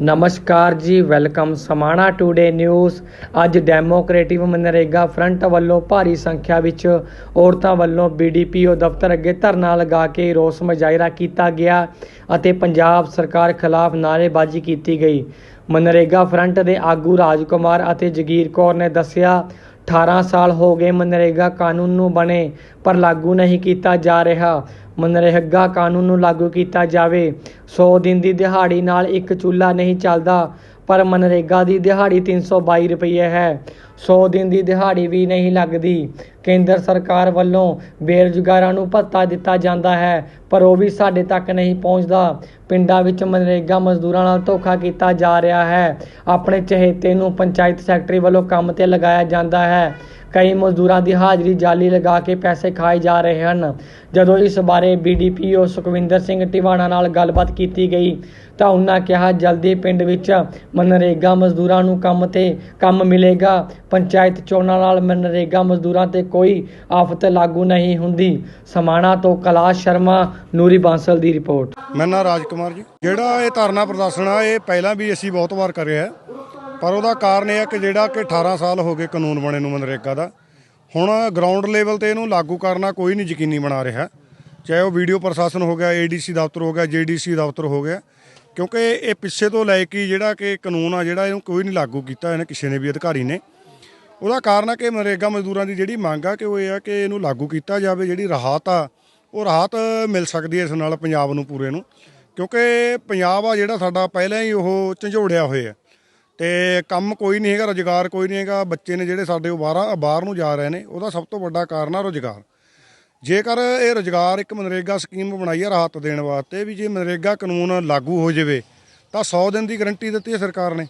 ਨਮਸਕਾਰ ਜੀ, welcome Samana today news. ਅੱਜ ਡੈਮੋਕ੍ਰੇਟਿਵ ਮਨਰੇਗਾ ਫਰੰਟ ਵੱਲੋਂ ਭਾਰੀ ਸੰਖਿਆ ਵਿੱਚ ਔਰਤਾਂ ਵੱਲੋਂ ਬੀਡੀਪੀਓ ਦਫ਼ਤਰ ਅੱਗੇ ਧਰਨਾ ਲਗਾ ਕੇ ਰੋਸ ਮੁਜ਼ਾਹਰਾ ਕੀਤਾ ਗਿਆ ਅਤੇ ਪੰਜਾਬ ਸਰਕਾਰ ਖਿਲਾਫ ਨਾਅਰੇਬਾਜ਼ੀ ਕੀਤੀ ਗਈ। ਮਨਰੇਗਾ ਫਰੰਟ ਦੇ ਆਗੂ ਰਾਜਕੁਮਾਰ ਅਤੇ ਜਗੀਰ ਕੌਰ ਨੇ ਦੱਸਿਆ 18 ਸਾਲ ਹੋ ਗਏ ਮਨਰੇਗਾ ਕਾਨੂੰਨ ਨੂੰ ਬਣੇ, ਪਰ ਲਾਗੂ ਨਹੀਂ ਕੀਤਾ ਜਾ ਰਿਹਾ। ਮਨਰੇਗਾ ਕਾਨੂੰਨ ਨੂੰ ਲਾਗੂ ਕੀਤਾ ਜਾਵੇ। 100 ਦਿਨ ਦੀ ਦਿਹਾੜੀ ਨਾਲ ਇੱਕ ਚੁੱਲ੍ਹਾ ਨਹੀਂ ਚੱਲਦਾ, ਪਰ ਮਨਰੇਗਾ ਦੀ ਦਿਹਾੜੀ 322 ਰੁਪਏ ਹੈ। 100 ਦਿਨ ਦੀ ਦਿਹਾੜੀ ਵੀ ਨਹੀਂ ਲੱਗਦੀ। ਕੇਂਦਰ ਸਰਕਾਰ ਵੱਲੋਂ ਬੇਰੁਜ਼ਗਾਰਾਂ ਨੂੰ ਭੱਤਾ ਦਿੱਤਾ ਜਾਂਦਾ ਹੈ, ਪਰ ਉਹ ਵੀ ਸਾਡੇ ਤੱਕ ਨਹੀਂ ਪਹੁੰਚਦਾ। ਪਿੰਡਾਂ ਵਿੱਚ ਮਨਰੇਗਾ ਮਜ਼ਦੂਰਾਂ ਨਾਲ ਧੋਖਾ ਕੀਤਾ ਜਾ ਰਿਹਾ ਹੈ। ਆਪਣੇ ਚਹੇਤੇ ਨੂੰ ਪੰਚਾਇਤ ਸੈਕਟਰੀ ਵੱਲੋਂ ਕੰਮ ਤੇ ਲਗਾਇਆ ਜਾਂਦਾ ਹੈ। ਕਈ ਮਜ਼ਦੂਰਾਂ ਦੀ ਹਾਜ਼ਰੀ ਜਾਲੀ ਲਗਾ ਕੇ ਪੈਸੇ ਖਾਏ ਜਾ ਰਹੇ ਹਨ। ਜਦੋਂ ਇਸ ਬਾਰੇ ਬੀਡੀਪੀਓ ਸੁਖਵਿੰਦਰ ਸਿੰਘ ਟਿਵਾਣਾ ਨਾਲ ਗੱਲਬਾਤ ਕੀਤੀ ਗਈ, ਤਾਂ ਉਹਨਾਂ ਕਿਹਾ, ਜਲਦੀ ਪਿੰਡ ਵਿੱਚ ਮਨਰੇਗਾ ਮਜ਼ਦੂਰਾਂ ਨੂੰ ਕੰਮ ਤੇ ਕੰਮ ਮਿਲੇਗਾ। ਪੰਚਾਇਤ ਚੋਣਾਂ ਨਾਲ ਮਨਰੇਗਾ ਮਜ਼ਦੂਰਾਂ ਤੇ ਕੋਈ ਆਫਤ ਲਾਗੂ ਨਹੀਂ ਹੁੰਦੀ। ਸਮਾਣਾ ਤੋਂ ਕੈਲਾਸ਼ ਸ਼ਰਮਾ, ਨੂਰੀ ਬਾਂਸਲ ਦੀ ਰਿਪੋਰਟ। ਮੇਰਾ ਨਾਮ ਰਾਜਕੁਮਾਰ ਜੀ। ਜਿਹੜਾ ਇਹ ਧਰਨਾ ਪ੍ਰਦਰਸ਼ਨ ਆ, ਇਹ ਪਹਿਲਾਂ ਵੀ ਅਸੀਂ ਬਹੁਤ ਵਾਰ ਕਰਿਆ ਹੈ। ਪਰ ਉਹਦਾ ਕਾਰਨ ਇਹ ਆ ਕਿ ਜਿਹੜਾ ਕਿ 18 ਸਾਲ ਹੋ ਗਏ ਕਾਨੂੰਨ ਬਣੇ ਨੂੰ ਮਨਰੇਗਾ ਦਾ। ਹੁਣ ਗਰਾਊਂਡ ਲੈਵਲ ਤੇ ਇਹਨੂੰ ਲਾਗੂ ਕਰਨਾ ਕੋਈ ਨਹੀਂ ਯਕੀਨੀ ਬਣਾ ਰਿਹਾ। ਚਾਹੇ ਉਹ ਵੀਡੀਓ ਪ੍ਰਸ਼ਾਸਨ ਹੋ ਗਿਆ ਏਡੀਸੀ ਦਫ਼ਤਰ ਹੋ ਗਿਆ ਜੀਡੀਸੀ ਦਫ਼ਤਰ ਹੋ ਗਿਆ। ਕਿਉਂਕਿ ਇਹ ਪਿੱਛੇ ਤੋਂ ਲੈ ਕੇ ਜਿਹੜਾ ਕਿ ਕਾਨੂੰਨ ਆ, ਜਿਹੜਾ ਇਹਨੂੰ ਕੋਈ ਨਹੀਂ ਲਾਗੂ ਕੀਤਾ, ਇਹਨੇ ਕਿਸੇ ਨੇ ਵੀ ਅਧਿਕਾਰੀ ਨੇ। ਉਹਦਾ ਕਾਰਨ ਆ ਕਿ ਮਨਰੇਗਾ ਮਜ਼ਦੂਰਾਂ ਦੀ ਜਿਹੜੀ ਮੰਗ ਆ ਕਿ ਉਹ ਇਹ ਆ ਕਿ ਇਹਨੂੰ ਲਾਗੂ ਕੀਤਾ ਜਾਵੇ। ਜਿਹੜੀ ਰਾਹਤ ਆ, ਉਹ ਰਾਹਤ ਮਿਲ ਸਕਦੀ ਹੈ ਇਸ ਨਾਲ ਪੰਜਾਬ ਨੂੰ, ਪੂਰੇ ਨੂੰ। ਕਿਉਂਕਿ ਪੰਜਾਬ ਆ ਜਿਹੜਾ ਸਾਡਾ ਪਹਿਲਾਂ ਹੀ ਉਹ ਝੰਜੋੜਿਆ ਹੋਇਆ। ਤੇ ਕੰਮ ਕੋਈ ਨਹੀਂ ਹੈਗਾ, ਰੁਜ਼ਗਾਰ ਕੋਈ ਨਹੀਂ ਹੈਗਾ। ਬੱਚੇ ਨੇ ਜਿਹੜੇ ਸਾਡੇ ਉਹ ਬਾਹਰ ਬਾਹਰ ਨੂੰ ਜਾ ਰਹੇ ਨੇ, ਉਹਦਾ ਸਭ ਤੋਂ ਵੱਡਾ ਕਾਰਨ ਆ ਰੁਜ਼ਗਾਰ। ਜੇਕਰ ਇਹ ਰੁਜ਼ਗਾਰ ਇੱਕ ਮਨਰੇਗਾ ਸਕੀਮ ਬਣਾਈ ਹੈ ਰਾਹਤ ਦੇਣ ਵਾਸਤੇ ਵੀ ਜੇ ਮਨਰੇਗਾ ਕਾਨੂੰਨ ਲਾਗੂ ਹੋ ਜਾਵੇ, ਤਾਂ 100 ਦਿਨ ਦੀ ਗਾਰੰਟੀ ਦਿੱਤੀ ਹੈ ਸਰਕਾਰ ਨੇ।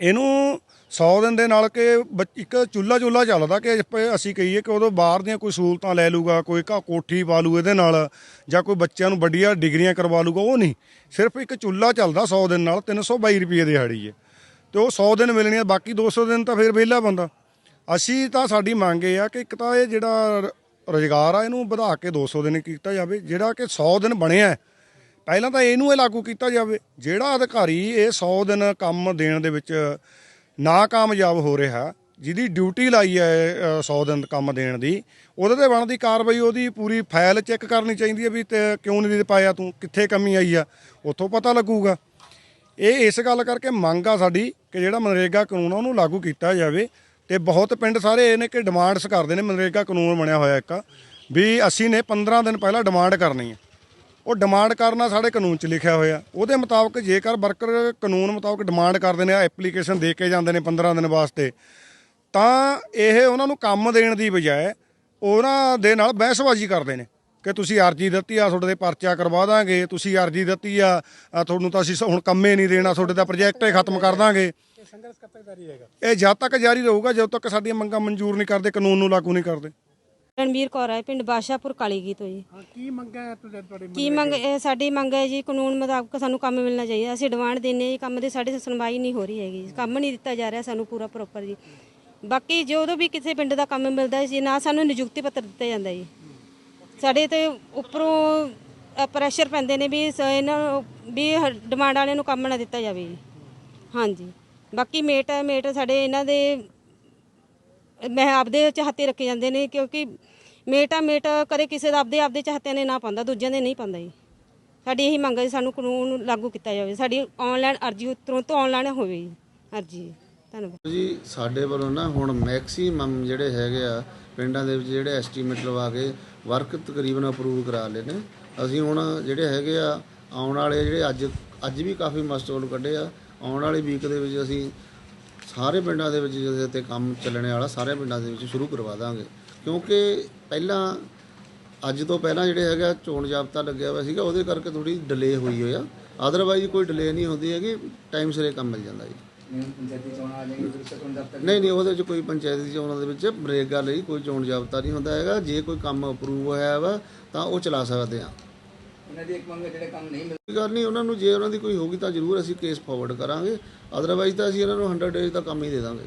ਇਹਨੂੰ 100 ਦਿਨ ਦੇ ਨਾਲ ਕਿ ਬੱਚ- ਇੱਕ ਚੁੱਲਾ ਚੁੱਲਾ ਚੱਲਦਾ ਕਿ ਅਸੀਂ ਕਹੀਏ ਕਿ ਉਦੋਂ ਬਾਹਰ ਦੀਆਂ ਕੋਈ ਸਹੂਲਤਾਂ ਲੈ ਲੂਗਾ ਕੋਈ ਘਾ ਕੋਠੀ ਪਾ ਲੂ ਇਹਦੇ ਨਾਲ, ਜਾਂ ਕੋਈ ਬੱਚਿਆਂ ਨੂੰ ਵੱਡੀਆਂ ਡਿਗਰੀਆਂ ਕਰਵਾ ਲੂਗਾ ਉਹ ਨਹੀਂ। ਸਿਰਫ ਇੱਕ ਚੁੱਲਾ ਚੱਲਦਾ 100 ਦਿਨ ਨਾਲ 322 ਰੁਪਏ ਦਿਹਾੜੀ ਹੈ ਤੇ ਉਹ 100 ਦਿਨ ਮਿਲਣੀ ਆ ਬਾਕੀ 200 ਦਿਨ ਤਾਂ ਫਿਰ ਵਿਹਲਾ ਬੰਦਾ। ਅਸੀਂ ਤਾਂ ਸਾਡੀ ਮੰਗ ਇਹ ਆ ਕਿ ਇੱਕ ਤਾਂ ਇਹ ਜਿਹੜਾ ਰ- ਰੁਜ਼ਗਾਰ ਆ ਇਹਨੂੰ ਵਧਾ ਕੇ 200 ਦਿਨ ਕੀਤਾ ਜਾਵੇ ਜਿਹੜਾ ਕਿ 100 ਦਿਨ ਬਣਿਆ ਪਹਿਲਾਂ ਤਾਂ ਇਹਨੂੰ ਇਹ ਲਾਗੂ ਕੀਤਾ ਜਾਵੇ ਜਿਹੜਾ ਅਧਿਕਾਰੀ ਇਹ 100 ਦਿਨ ਕੰਮ ਦੇਣ ਦੇ ਵਿੱਚ ਨਾਕਾਮਯਾਬ ਹੋ ਰਿਹਾ ਜਿਹਦੀ ਡਿਊਟੀ ਲਾਈ ਹੈ ਅ, 100 ਦਿਨ ਕੰਮ ਦੇਣ ਦੀ ਉਹਦੇ ਤੇ ਬਣਦੀ ਕਾਰਵਾਈ ਉਹਦੀ ਪੂਰੀ ਫਾਈਲ ਚੈੱਕ ਕਰਨੀ ਚਾਹੀਦੀ ਹੈ ਵੀ ਤੇ ਕਿਉਂ ਨਹੀਂ ਦੇ ਪਾਇਆ ਤੂੰ ਕਿੱਥੇ ਕਮੀ ਆਈ ਆ ਉੱਥੋਂ ਪਤਾ ਲੱਗੂਗਾ। ਇਹ ਇਸ ਗੱਲ ਕਰਕੇ ਮੰਗ ਆ ਸਾਡੀ ਕਿ ਜਿਹੜਾ ਮਨਰੇਗਾ ਕਾਨੂੰਨ ਆ ਉਹਨੂੰ ਲਾਗੂ ਕੀਤਾ ਜਾਵੇ ਤੇ ਬਹੁਤ ਪਿੰਡ ਸਾਰੇ ਇਹ ਨੇ ਕਿ ਡਿਮਾਂਡਸ ਕਰਦੇ ਨੇ ਮਨਰੇਗਾ ਕਾਨੂੰਨ ਬਣਿਆ ਹੋਇਆ ਇੱਕ ਵੀ ਅਸੀਂ ਨੇ 15 ਦਿਨ ਪਹਿਲਾਂ ਡਿਮਾਂਡ ਕਰਨੀ ਹੈ ਉਹ ਡਿਮਾਂਡ ਕਰਨਾ ਸਾਡੇ ਕਾਨੂੰਨ 'ਚ ਲਿਖਿਆ ਹੋਇਆ। ਉਹਦੇ ਮੁਤਾਬਕ ਜੇਕਰ ਵਰਕਰ ਕਾਨੂੰਨ ਮੁਤਾਬਕ ਡਿਮਾਂਡ ਕਰਦੇ ਨੇ ਐਪਲੀਕੇਸ਼ਨ ਦੇ ਕੇ ਜਾਂਦੇ ਨੇ 15 ਦਿਨ ਵਾਸਤੇ, ਤਾਂ ਇਹ ਉਹਨਾਂ ਨੂੰ ਕੰਮ ਦੇਣ ਦੀ ਬਜਾਏ ਉਹਨਾਂ ਦੇ ਨਾਲ ਬਹਿਸਬਾਜ਼ੀ ਕਰਦੇ ਨੇ। ਕਿ ਤੁਸੀਂ ਅਰਜੀ ਦਿੱਤੀ ਆ ਤੁਹਾਡੇ ਤੇ ਪਰਚਾ ਕਰਵਾ ਦਾਂਗੇ ਤੁਸੀਂ ਅਰਜੀ ਦਿੱਤੀ ਆ ਤੁਹਾਨੂੰ ਤਾਂ ਅਸੀਂ ਹੁਣ ਕੰਮੇ ਨਹੀਂ ਦੇਣਾ ਤੁਹਾਡੇ ਦਾ ਪ੍ਰੋਜੈਕਟ ਹੀ ਖਤਮ ਕਰ ਦਾਂਗੇ। ਇਹ ਜਦ ਤੱਕ ਜਾਰੀ ਰਹੂਗਾ ਜਦੋਂ ਤੱਕ ਸਾਡੀਆਂ ਮੰਗਾਂ ਮਨਜ਼ੂਰ ਨਹੀਂ ਕਰਦੇ ਕਾਨੂੰਨ ਨੂੰ ਲਾਗੂ ਨਹੀਂ ਕਰਦੇ। ਰਣਬੀਰ ਕੌਰ ਹੈ ਪਿੰਡ ਬਾਸ਼ਾਪੁਰ ਕਾਲੀਗੀ ਤੋਂ ਜੀ। ਕੀ ਮੰਗਾਂ ਹੈ ਤੁਹਾਡੇ ਤੁਹਾਡੇ ਕੀ ਮੰਗ ਇਹ ਸਾਡੀ ਮੰਗ ਹੈ ਜੀ ਕਾਨੂੰਨ ਮੁਤਾਬਕ ਸਾਨੂੰ ਕੰਮ ਮਿਲਣਾ ਚਾਹੀਦਾ। ਅਸੀਂ ਡਿਮਾਂਡ ਦਿੰਨੇ ਜੀ ਕੰਮ ਦੀ ਸਾਡੀ ਸੁਣਵਾਈ ਨਹੀਂ ਹੋ ਰਹੀ ਹੈਗੀ। ਕੰਮ ਨਹੀਂ ਦਿੱਤਾ ਜਾ ਰਿਹਾ ਸਾਨੂੰ ਪੂਰਾ ਪ੍ਰੋਪਰ ਜੀ। ਬਾਕੀ ਜਦੋਂ ਵੀ ਕਿਸੇ ਪਿੰਡ ਦਾ ਕੰਮ ਮਿਲਦਾ ਜੀ ਨਾ ਸਾਨੂੰ ਨਿਯੁਕਤੀ ਪੱਤਰ ਦਿੱਤਾ ਜਾਂਦਾ ਜੀ। ਸਾਡੇ ਤੇ ਉੱਪਰੋਂ ਪ੍ਰੈਸ਼ਰ ਪੈਂਦੇ ਨੇ ਵੀ ਸ- ਇਹਨਾਂ ਨੂੰ ਵੀ ਡਿਮਾਂਡ ਵਾਲਿਆਂ ਨੂੰ ਕੰਮ ਨਾ ਦਿੱਤਾ ਜਾਵੇ ਜੀ। ਹਾਂਜੀ। ਬਾਕੀ ਮੇਟ ਹੈ ਮੇਟ ਸਾਡੇ ਇਹਨਾਂ ਦੇ ਮੈਂ ਆਪਦੇ ਚਾਹਤੇ ਰੱਖੇ ਜਾਂਦੇ ਨੇ ਕਿਉਂਕਿ ਮੇਟਾ ਮੇਟ ਕਦੇ ਕਿਸੇ ਦਾ ਆਪਦੇ ਆਪਦੇ ਚਾਹਤਿਆਂ ਨੇ ਨਾ ਪਾਉਂਦਾ ਦੂਜਿਆਂ ਦੇ ਨਹੀਂ ਪਾਉਂਦਾ ਜੀ। ਸਾਡੀ ਇਹੀ ਮੰਗ ਹੈ ਜੀ, ਸਾਨੂੰ ਕਾਨੂੰਨ ਲਾਗੂ ਕੀਤਾ ਜਾਵੇ। ਸਾਡੀ ਆਨਲਾਈਨ ਅਰਜੀ ਤੁਰੰਤ ਆਨਲਾਈਨ ਹੋਵੇ ਜੀ। ਅਰਜੀ ਧੰਨਵਾਦ। ਜੀ ਸਾਡੇ ਵੱਲੋਂ ਨਾ ਹੁਣ ਮੈਕਸਿਮਮ ਜਿਹੜੇ ਹੈਗੇ ਆ ਪਿੰਡਾਂ ਦੇ ਵਿੱਚ ਜਿਹੜੇ ਐਸਟੀਮੇਟ ਲਵਾ ਕੇ ਵਰਕ ਤਕਰੀਬਨ ਅਪਰੂਵ ਕਰਾ ਲਏ ਨੇ। ਅਸੀਂ ਹੁਣ ਜਿਹੜੇ ਹੈਗੇ ਆ, ਆਉਣ ਵਾਲੇ ਜਿਹੜੇ ਅੱਜ ਅੱਜ ਵੀ ਕਾਫੀ ਮਸਟੋਲ ਕੱਢੇ ਆ। ਆਉਣ ਵਾਲੇ ਵੀਕ ਦੇ ਵਿੱਚ ਅਸੀਂ ਸਾਰੇ ਪਿੰਡਾਂ ਦੇ ਵਿੱਚ ਜਿਹਦੇ ਤੇ ਕੰਮ ਚੱਲਣੇ ਵਾਲਾ, ਸਾਰੇ ਪਿੰਡਾਂ ਦੇ ਵਿੱਚ ਸ਼ੁਰੂ ਕਰਵਾ ਦਾਂਗੇ। ਕਿਉਂਕਿ ਪਹਿਲਾਂ, ਅੱਜ ਤੋਂ ਪਹਿਲਾਂ ਜਿਹੜੇ ਹੈਗਾ ਚੋਣ ਜਾਬਤਾ ਲੱਗਿਆ ਹੋਇਆ ਸੀਗਾ, ਉਹਦੇ ਕਰਕੇ ਥੋੜੀ ਡਿਲੇ ਹੋਈ ਹੋਇਆ ਅਦਰਵਾਈਜ਼ ਕੋਈ ਡਿਲੇ ਨਹੀਂ ਹੁੰਦੀ ਹੈਗੀ ਟਾਈਮ ਸਿਰੇ ਕੰਮ ਮਿਲ ਜਾਂਦਾ ਜੀ। ਨਹੀਂ ਨਹੀਂ ਉਹਦੇ ਵਿੱਚ ਕੋਈ ਪੰਚਾਇਤੀ ਚੋਣਾਂ ਦੇ ਵਿੱਚ ਬਰੇਗਾ ਲਈ ਕੋਈ ਚੋਣ ਜਾਬਤਾ ਨਹੀਂ ਹੁੰਦਾ ਹੈਗਾ। ਜੇ ਕੋਈ ਕੰਮ ਅਪਰੂਵ ਹੋਇਆ ਵਾ ਤਾਂ ਉਹ ਚਲਾ ਸਕਦੇ ਆ ਉਹਨਾਂ ਦੀ ਇੱਕ ਮੰਗ ਜਿਹੜੇ ਕੰਮ ਨਹੀਂ ਮਿਲ ਗੱਲ ਨਹੀਂ ਉਹਨਾਂ ਨੂੰ ਜੇ ਉਹਨਾਂ ਦੀ ਕੋਈ ਹੋਗੀ ਤਾਂ ਜ਼ਰੂਰ ਅਸੀਂ ਕੇਸ ਫਾਰਵਰਡ ਕਰਾਂਗੇ। ਅਦਰਵਾਈਜ਼ ਤਾਂ ਅਸੀਂ ਇਹਨਾਂ ਨੂੰ 100 ਡੇਜ਼ ਦਾ ਕੰਮ ਹੀ ਦੇ ਦਾਂਗੇ।